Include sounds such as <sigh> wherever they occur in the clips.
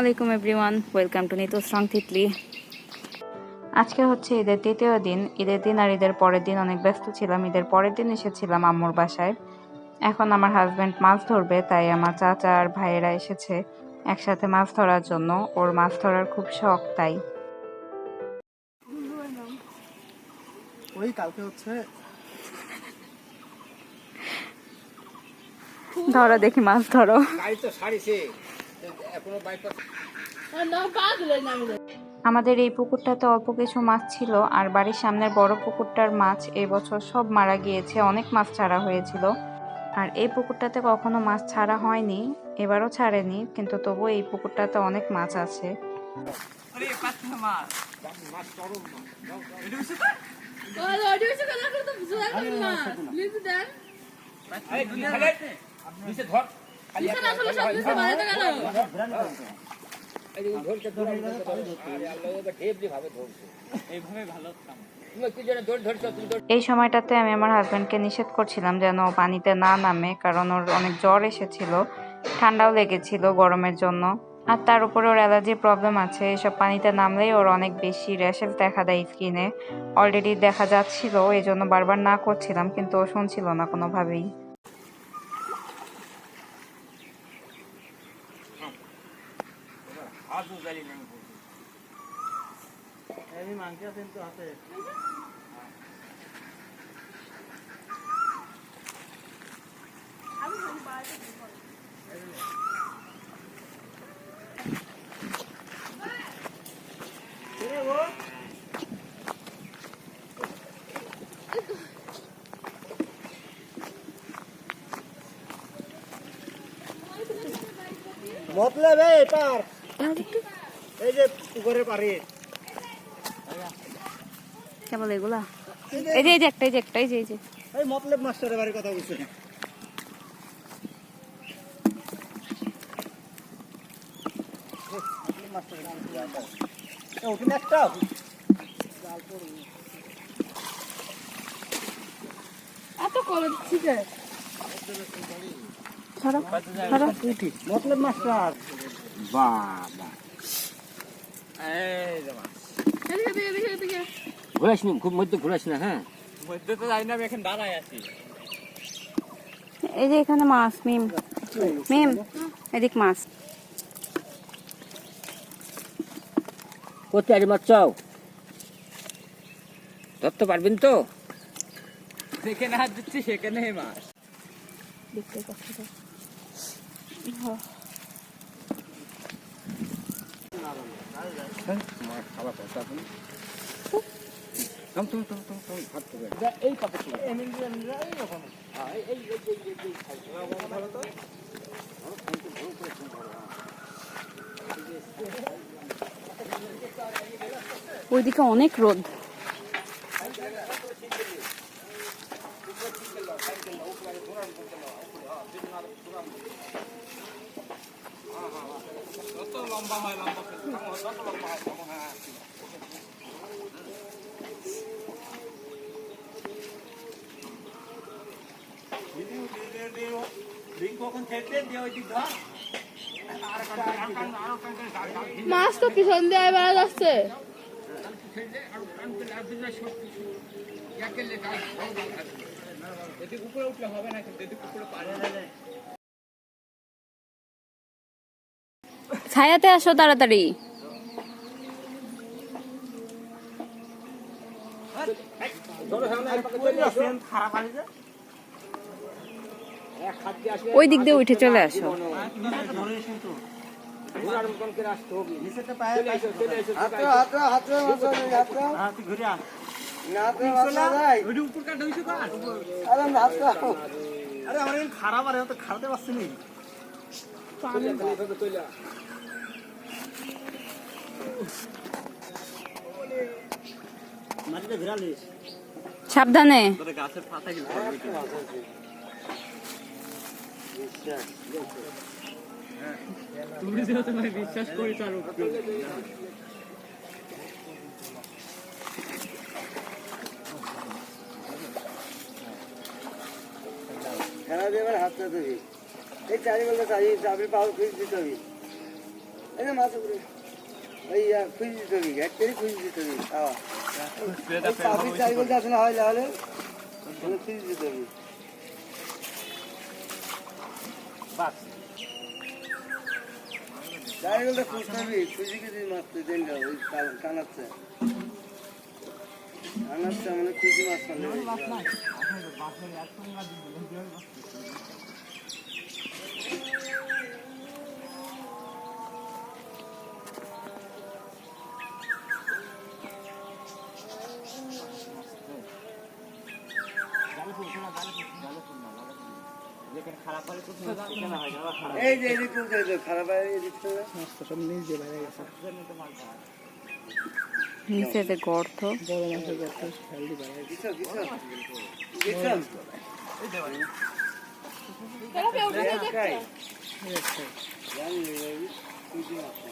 আলাইকুম everyone. Welcome to Nitu strong Titli. আজকে হচ্ছে ঈদের তৃতীয় দিন। ঈদের দিন আর ঈদের পরের দিন অনেক ব্যস্ত ছিলাম। ঈদের পরের দিন এসেছিলাম আম্মুর বাসায়। এখন আমার হাজব্যান্ড মাছ ধরবে তাই আমার চাচা আর ভাইয়েরা এসেছে একসাথে মাছ ধরার জন্য। ওর মাছ ধরার খুব শখ তাই। ওই কালকে হচ্ছে ধরো দেখি মাছ ধরো। গাড়ি তো আমাদের এই পুকুরটাতে অল্প কিছু মাছ ছিল আর বাড়ির সামনের বড় পুকুরটার মাছ এবছর সব মারা গিয়েছে অনেক মাছ ছাড়া হয়েছিল আর এই পুকুরটাতে কখনো মাছ ছাড়া হয়নি এবারও ছাড়েনি কিন্তু তবুও এই পুকুরটাতে অনেক মাছ আছে ধর এই সময়টাতে আমি আমার হাজব্যান্ডকে নিষেধ করছিলাম যেন পানিতে না নামে, কারণ ওর অনেক জ্বর এসেছিল, ঠান্ডাও লেগেছিল গরমের জন্য। আর তার উপরে ওর অ্যালার্জির প্রবলেম আছে, এসব পানিতে নামলেই ওর অনেক বেশি র্যাশেস দেখা দেয় স্কিনে অলরেডি দেখা যাচ্ছিল এই জন্য বারবার না করছিলাম, কিন্তু ও শুনছিল না কোনোভাবেই হাত উজালি নেই মাংস আছেন তো হাতে? মতলব এই পার। এই যে পুকুরের পাড়ে। কেবল এগুলা? এই যে এই যে একটা এই যে একটা এই যে এই যে। এই মতলব মাস্টারের বাড়ির কথা বলছে। ওখানে একটা। ধরো ধরো। মতলব মাস্টার। বাবা। এই ঘুরাস নি খুব মধ্যে ঘুরাস না হ্যাঁ। মধ্যে তো যাই না আমি এখন দাঁড়ায় আছি। এই যে এখানে মাছ মিম। মিম এদিক মাছ। কোথায় আরে মাছ চাও? ধরতে পারবেন তো। যেখানে হাত দিচ্ছি সেখানে মাছ। দেখতে কষ্ট হয়। মাছ খাওয়া কথা আপনি তুমি তুমি তুমি তুমি তুমি ভাত করবে এই পাতে ছিল হ্যাঁ, এই এই এই এই এই এই ভালো তো ভালো ভালো করে। ওইদিকে অনেক রোদ মাছ তো পিছন দিয়ে বেড়া যাচ্ছে ছায়াতে আসো তাড়াতাড়ি খারাপ দিয়ে ওই দিক আসো এসে তো হবে চলে এসো চলে এসো হাতে হাতে হাতে হাতে হাতে দিক দিয়ে উঠে চলে এখন খারাপ আরে নি সাবধানে। গাছের পাতা তুমি যেহেতু বিশ্বাস করি তার খেলা এই চারি বলতে চারি চাবি পাও খুঁজ দিতে হবে। যে মাছ উপরে ওই খুঁজে দিতে হবে, এক করে খুঁজে দিতে হবে। আসলে হয় তাহলে খুঁজে দিতে হবে। বলতে খুঁজতে হবে খুঁজে খুঁজে মাছ তো দেন ওই টান- টানাচ্ছে টানাচ্ছে মানে খুঁজে মাছ পালে এই যে এদিক হতো খারাপ এদিক তুলে নিচে যে গর্ত। দিছো দিছো? দিছো? একাই জানি এই খুঁজে মাছ?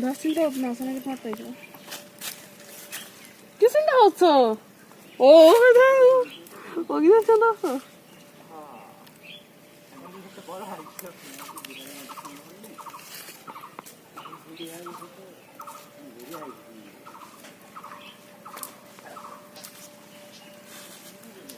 দশ চিন্তা হোক না ওখানে মারতে হয়েছিল কি চিন্তা হচ্ছ ও ও কি চিন্তা হচ্ছ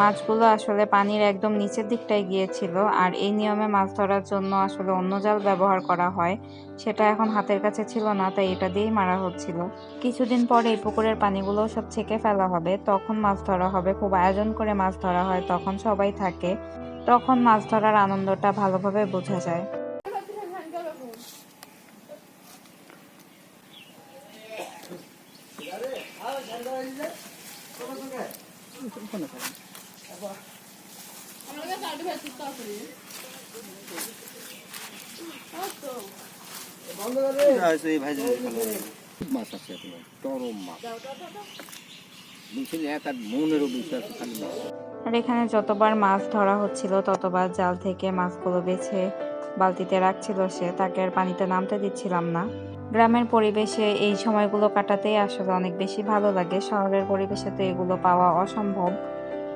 মাছগুলো আসলে পানির একদম নিচের দিকটায় গিয়েছিল, আর এই নিয়মে মাছ ধরার জন্য আসলে অন্য জাল ব্যবহার করা হয়। সেটা এখন হাতের কাছে ছিল না, তাই এটা দিয়েই মারা হচ্ছিল। কিছুদিন পরে এই পুকুরের পানিগুলো সব ছেঁকে ফেলা হবে। তখন মাছ ধরা হবে, খুব আয়োজন করে মাছ ধরা হয়, তখন সবাই থাকে। তখন মাছ ধরার আনন্দটা ভালোভাবে বোঝা যায়। আমাকে সাড়ে ভাই সুস্থ আছে আর এখানে যতবার মাছ ধরা হচ্ছিল, ততবার জাল থেকে মাছগুলো বেছে বালতিতে রাখছিল সে, তাকে আর পানিতে নামতে দিচ্ছিলাম না। গ্রামের পরিবেশে এই সময়গুলো কাটাতেই আসলে অনেক বেশি ভালো লাগে। শহরের পরিবেশে তো এগুলো পাওয়া অসম্ভব।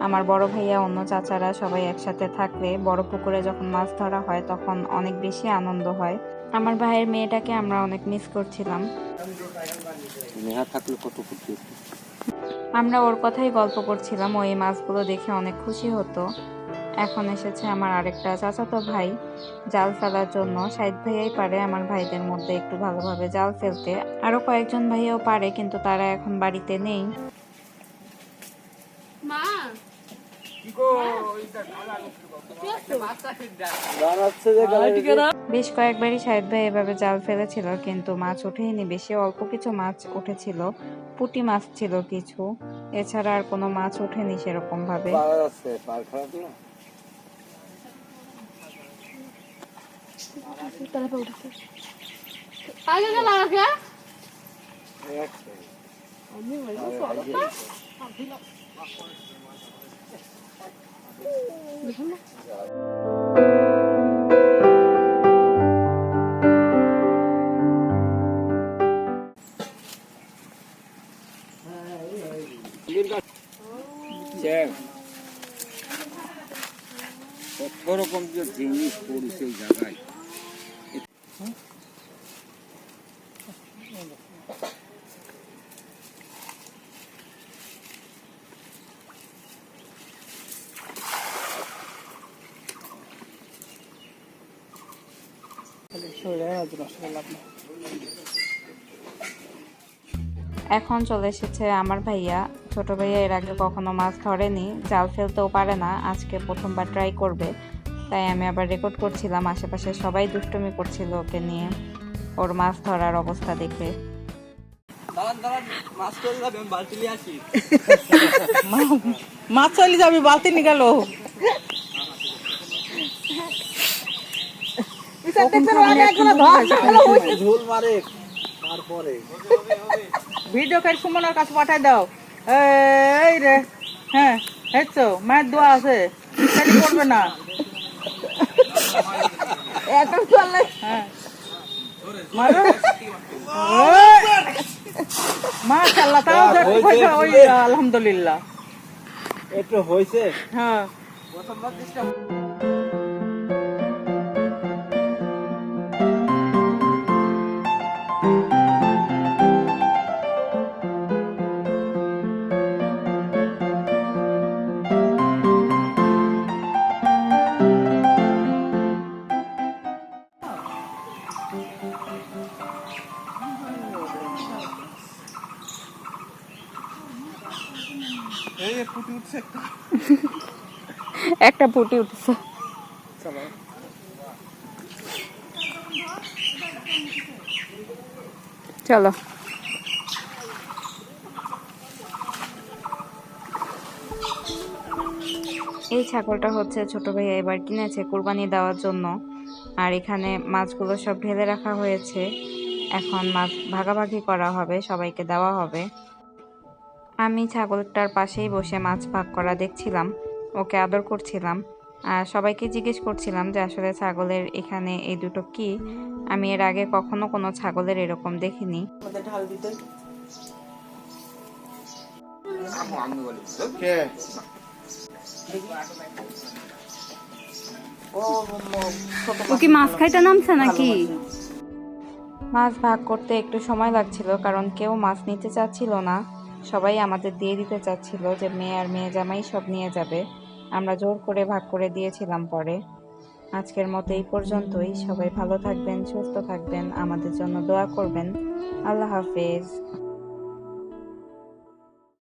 আমার বড় ভাইয়া, অন্য চাচারা সবাই একসাথে থাকলে বড় পুকুরে যখন মাছ ধরা হয়, তখন অনেক বেশি আনন্দ হয়। আমার ভাইয়ের মেয়েটাকে আমরা অনেক মিস করছিলাম। নেহা থাকলে কত ফুটছে আমরা ওর কথাই গল্প করছিলাম ওই মাছগুলো দেখে অনেক খুশি হতো। এখন এসেছে আমার আরেকটা চাচাতো ভাই। জাল ফেলার জন্য সাইদ ভাইয়াই পারে আমার ভাইদের মধ্যে একটু ভালোভাবে জাল ফেলতে। আরও কয়েকজন ভাইয়াও পারে কিন্তু তারা এখন বাড়িতে নেই। মা বেশ কয়েকবারই সাইদ ভাই এভাবে জাল ফেলেছিল কিন্তু মাছ ওঠেনি। বেশি অল্প কিছু মাছ উঠেছিল পুঁটি মাছ ছিল কিছু। এছাড়া আর কোনো মাছ ওঠেনি সেরকম ভাবে। আমি কত রকম যে জিনিস পড়ছে জায়গায়। এখন চলে এসেছে আমার ভাইয়া। ছোট ভাইয়া এর আগে কখনো মাছ ধরেনি জাল ফেলতেও পারে না আজকে প্রথমবার ট্রাই করবে। তাই আমি আবার রেকর্ড করছিলাম আশেপাশে সবাই দুষ্টুমি করছিল ওকে নিয়ে ওর মাছ ধরার অবস্থা দেখে। <laughs> মাছ চলে যাবে বালতি নিয়ে গেল। ভিডিও করে সুমনের কাছে পাঠাই দাও। এই রে হ্যাঁ হেঁচো মায়ের দোয়া আছে করবে না। এখন চলে হ্যাঁ। তাও পয়সা ওই আলহামদুলিল্লাহ। একটু হয়েছে? হ্যাঁ। একটা পুটি উঠছে। চলো। এই ছাগলটা হচ্ছে ছোট ভাইয়া এবার কিনেছে কুরবানি দেওয়ার জন্য। আর এখানে মাছগুলো সব ঢেলে রাখা হয়েছে। এখন মাছ ভাগাভাগি করা হবে সবাইকে দেওয়া হবে। আমি ছাগলটার পাশেই বসে মাছ ভাগ করা দেখছিলাম। ওকে আদর করছিলাম। আর সবাইকে জিজ্ঞেস করছিলাম যে আসলে ছাগলের এখানে এই দুটো কি? আমি এর আগে কখনো কোনো ছাগলের এরকম দেখিনি। ও কি মাছ খাইতে নামছে নাকি? মাছ ভাগ করতে একটু সময় লাগছিল কারণ কেউ মাছ নিতে চাচ্ছিল না। সবাই আমাদের দিয়ে দিতে চাচ্ছিল যে মেয়ে আর মেয়ে জামাই সব নিয়ে যাবে। আমরা জোর করে ভাগ করে দিয়েছিলাম পরে। আজকের মতো এই পর্যন্তই। সবাই ভালো থাকবেন, সুস্থ থাকবেন। আমাদের জন্য দোয়া করবেন। আল্লাহ হাফেজ।